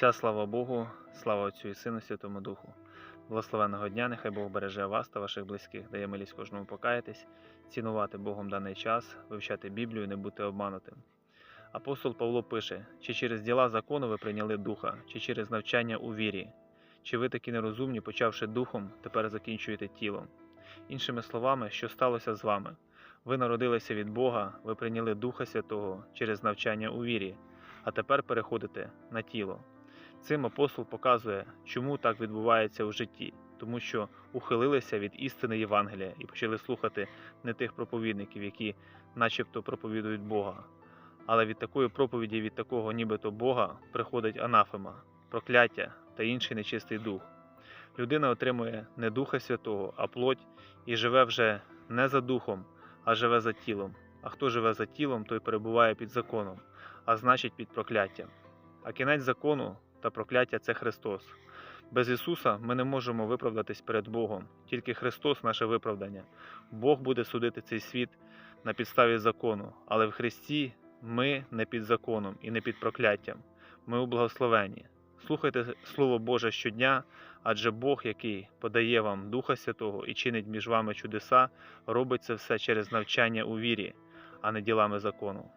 Вся слава Богу, слава Отцю і Сину Святому Духу. Благословенного дня, нехай Бог береже вас та ваших близьких, дає милість кожному покаятись, цінувати Богом даний час, вивчати Біблію, не бути обманутим. Апостол Павло пише: чи через діла закону ви прийняли духа, чи через навчання у вірі, чи ви такі нерозумні, почавши духом, тепер закінчуєте тілом. Іншими словами, що сталося з вами? Ви народилися від Бога, ви прийняли Духа Святого через навчання у вірі, а тепер переходите на тіло. Цим апостол показує, чому так відбувається у житті, тому що ухилилися від істини Євангелія і почали слухати не тих проповідників, які начебто проповідують Бога. Але від такої проповіді, від такого нібито Бога, приходить анафема, прокляття та інший нечистий дух. Людина отримує не Духа Святого, а плоть і живе вже не за духом, а живе за тілом. А хто живе за тілом, той перебуває під законом, а значить під прокляттям. А кінець закону та прокляття це Христос. Без Ісуса ми не можемо виправдатись перед Богом, тільки Христос наше виправдання. Бог буде судити цей світ на підставі закону, але в Христі ми не під законом і не під прокляттям. Ми у благословенні. Слухайте Слово Боже щодня, адже Бог, який подає вам Духа Святого і чинить між вами чудеса, робить це все через навчання у вірі, а не ділами закону.